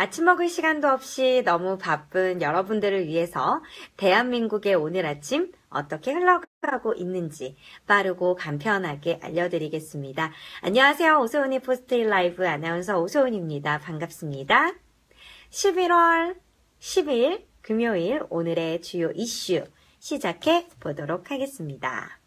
아침 먹을 시간도 없이 너무 바쁜 여러분들을 위해서 대한민국의 오늘 아침 어떻게 흘러가고 있는지 빠르고 간편하게 알려드리겠습니다. 안녕하세요. 오소은의 포스트잇 라이브 아나운서 오소은입니다. 반갑습니다. 11월 10일 금요일 오늘의 주요 이슈 시작해 보도록 하겠습니다.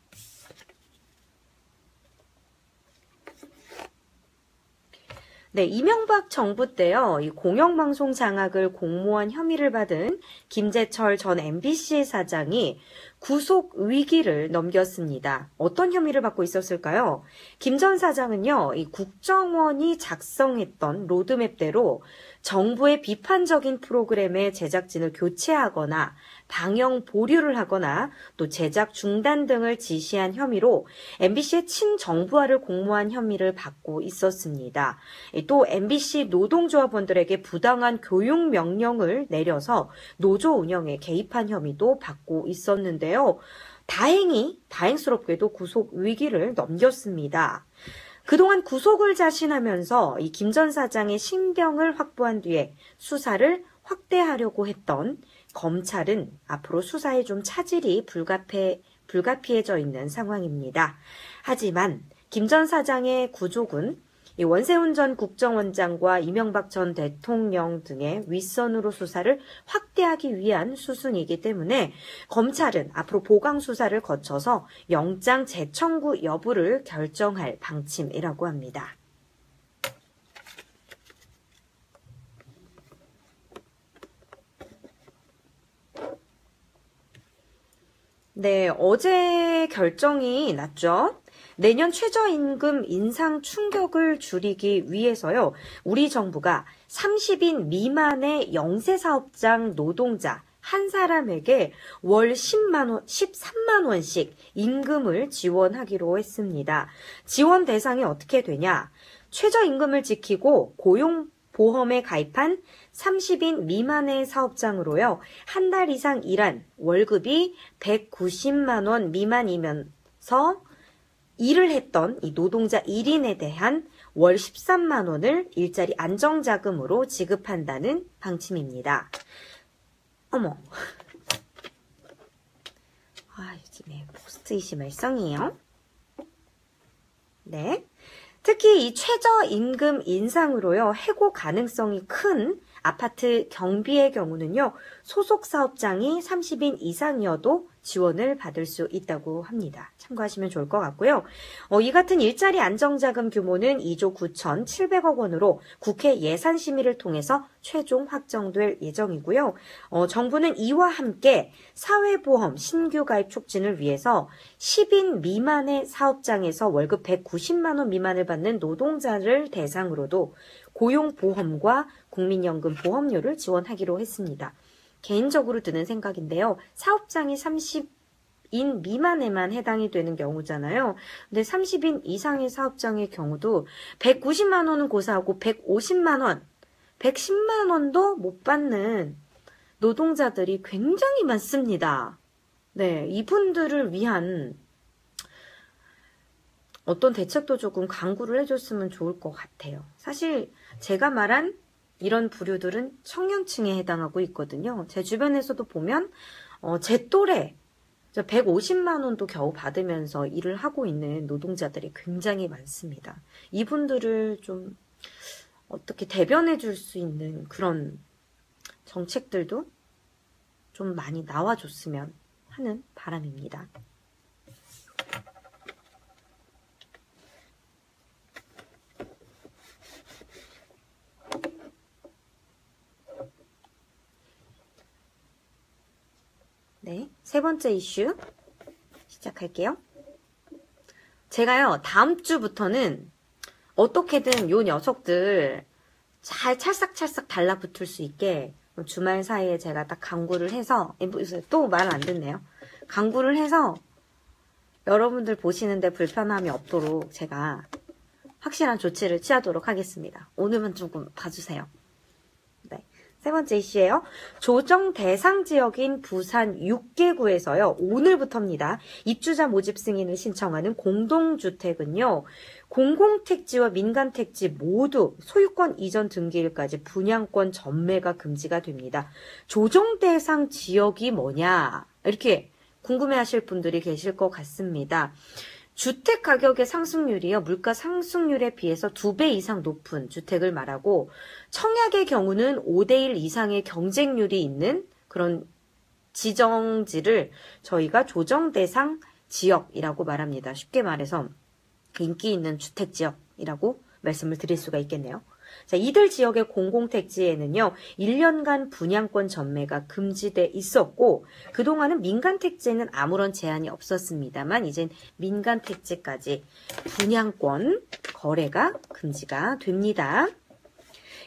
네, 이명박 정부 때요, 이 공영방송 장악을 공모한 혐의를 받은 김재철 전 MBC 사장이 구속 위기를 넘겼습니다. 어떤 혐의를 받고 있었을까요? 김 전 사장은요, 이 국정원이 작성했던 로드맵대로 정부의 비판적인 프로그램의 제작진을 교체하거나 방영 보류를 하거나 또 제작 중단 등을 지시한 혐의로 MBC의 친정부화를 공모한 혐의를 받고 있었습니다. 또 MBC 노동조합원들에게 부당한 교육 명령을 내려서 노조 운영에 개입한 혐의도 받고 있었는데요. 다행히 다행스럽게도 구속 위기를 넘겼습니다. 그동안 구속을 자신하면서 이 김 전 사장의 신병을 확보한 뒤에 수사를 확대하려고 했던 검찰은 앞으로 수사에 좀 차질이 불가피, 불가피해져 있는 상황입니다. 하지만 김 전 사장의 구족은 원세훈 전 국정원장과 이명박 전 대통령 등의 윗선으로 수사를 확대하기 위한 수순이기 때문에 검찰은 앞으로 보강 수사를 거쳐서 영장 재청구 여부를 결정할 방침이라고 합니다. 네, 어제 결정이 났죠. 내년 최저임금 인상 충격을 줄이기 위해서요. 우리 정부가 30인 미만의 영세 사업장 노동자 한 사람에게 월 10만 원, 13만 원씩 임금을 지원하기로 했습니다. 지원 대상이 어떻게 되냐? 최저임금을 지키고 고용 보험에 가입한 30인 미만의 사업장으로요. 한 달 이상 일한 월급이 190만 원 미만이면서 일을 했던 이 노동자 1인에 대한 월 13만 원을 일자리 안정자금으로 지급한다는 방침입니다. 어머. 아, 요즘에 포스트잇이 말썽이에요. 네. 특히 이 최저임금 인상으로요, 해고 가능성이 큰 아파트 경비의 경우는요, 소속 사업장이 30인 이상이어도 지원을 받을 수 있다고 합니다. 참고하시면 좋을 것 같고요. 어, 이 같은 일자리 안정자금 규모는 2조 9,700억 원으로 국회 예산 심의를 통해서 최종 확정될 예정이고요. 어, 정부는 이와 함께 사회보험 신규 가입 촉진을 위해서 10인 미만의 사업장에서 월급 190만 원 미만을 받는 노동자를 대상으로도 고용보험과 국민연금 보험료를 지원하기로 했습니다. 개인적으로 드는 생각인데요. 사업장이 30인 미만에만 해당이 되는 경우잖아요. 근데 30인 이상의 사업장의 경우도 190만 원은 고사하고 150만 원, 110만 원도 못 받는 노동자들이 굉장히 많습니다. 네, 이분들을 위한 어떤 대책도 조금 강구를 해줬으면 좋을 것 같아요. 사실 제가 말한 이런 부류들은 청년층에 해당하고 있거든요. 제 주변에서도 보면 어, 제 또래 150만 원도 겨우 받으면서 일을 하고 있는 노동자들이 굉장히 많습니다. 이분들을 좀 어떻게 대변해 줄 수 있는 그런 정책들도 좀 많이 나와줬으면 하는 바람입니다. 네, 세 번째 이슈 시작할게요. 제가요, 다음 주부터는 어떻게든 요 녀석들 잘 찰싹찰싹 달라붙을 수 있게 주말 사이에 제가 딱 강구를 해서 또 말 안 듣네요. 강구를 해서 여러분들 보시는데 불편함이 없도록 제가 확실한 조치를 취하도록 하겠습니다. 오늘만 조금 봐주세요. 세 번째 이슈예요. 조정 대상 지역인 부산 6개구에서요. 오늘부터입니다. 입주자 모집 승인을 신청하는 공동주택은요. 공공택지와 민간택지 모두 소유권 이전 등기일까지 분양권 전매가 금지가 됩니다. 조정 대상 지역이 뭐냐? 이렇게 궁금해 하실 분들이 계실 것 같습니다. 주택 가격의 상승률이요, 물가 상승률에 비해서 두 배 이상 높은 주택을 말하고, 청약의 경우는 5대1 이상의 경쟁률이 있는 그런 지정지를 저희가 조정 대상 지역이라고 말합니다. 쉽게 말해서 인기 있는 주택 지역이라고 말씀을 드릴 수가 있겠네요. 자, 이들 지역의 공공택지에는요, 1년간 분양권 전매가 금지돼 있었고, 그동안은 민간택지에는 아무런 제한이 없었습니다만, 이젠 민간택지까지 분양권 거래가 금지가 됩니다.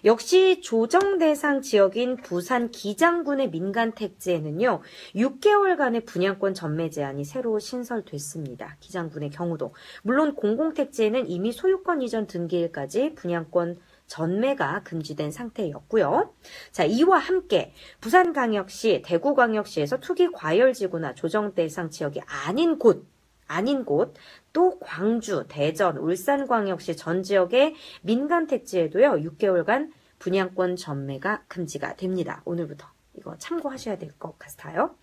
역시 조정 대상 지역인 부산 기장군의 민간 택지에는요. 6개월간의 분양권 전매 제한이 새로 신설됐습니다. 기장군의 경우도 물론 공공 택지에는 이미 소유권 이전 등기일까지 분양권 전매가 금지된 상태였고요. 자, 이와 함께 부산광역시, 대구광역시에서 투기 과열지구나 조정 대상 지역이 아닌 곳 아닌 곳, 또 광주, 대전, 울산광역시 전 지역의 민간 택지에도요, 6개월간 분양권 전매가 금지가 됩니다. 오늘부터. 이거 참고하셔야 될 것 같아요.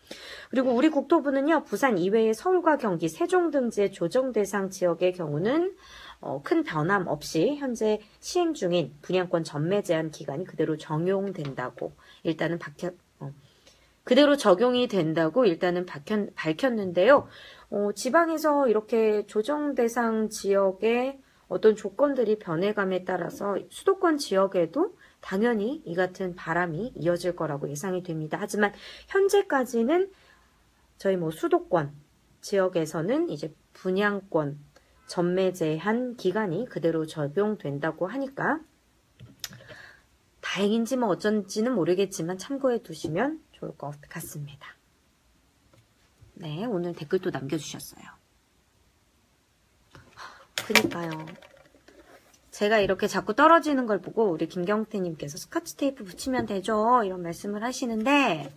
그리고 우리 국토부는요, 부산 이외의 서울과 경기, 세종 등지의 조정 대상 지역의 경우는 어, 큰 변함 없이 현재 시행 중인 분양권 전매 제한 기간이 그대로 적용된다고 일단은 밝혔, 어, 그대로 적용이 된다고 일단은 밝혔, 밝혔는데요. 어, 지방에서 이렇게 조정 대상 지역의 어떤 조건들이 변해감에 따라서 수도권 지역에도 당연히 이 같은 바람이 이어질 거라고 예상이 됩니다. 하지만 현재까지는 저희 뭐 수도권 지역에서는 이제 분양권 전매 제한 기간이 그대로 적용된다고 하니까 다행인지 뭐 어쩐지는 모르겠지만 참고해 두시면 좋을 것 같습니다. 네, 오늘 댓글도 남겨주셨어요. 그니까요. 제가 이렇게 자꾸 떨어지는 걸 보고 우리 김경태님께서 스카치 테이프 붙이면 되죠? 이런 말씀을 하시는데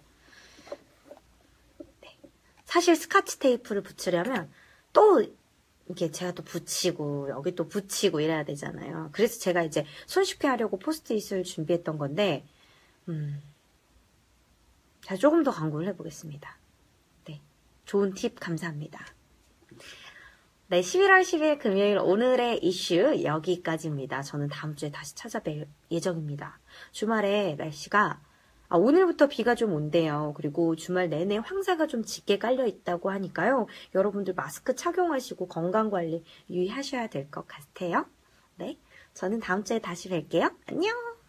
네. 사실 스카치 테이프를 붙이려면 또 이게 제가 또 붙이고 여기 또 붙이고 이래야 되잖아요. 그래서 제가 이제 손쉽게 하려고 포스트잇을 준비했던 건데 음, 자 조금 더 강구를 해보겠습니다. 네, 좋은 팁 감사합니다. 네, 11월 10일 금요일 오늘의 이슈 여기까지입니다. 저는 다음 주에 다시 찾아뵐 예정입니다. 주말에 날씨가 아, 오늘부터 비가 좀 온대요. 그리고 주말 내내 황사가 좀 짙게 깔려 있다고 하니까요. 여러분들 마스크 착용하시고 건강관리 유의하셔야 될 것 같아요. 네. 저는 다음 주에 다시 뵐게요. 안녕!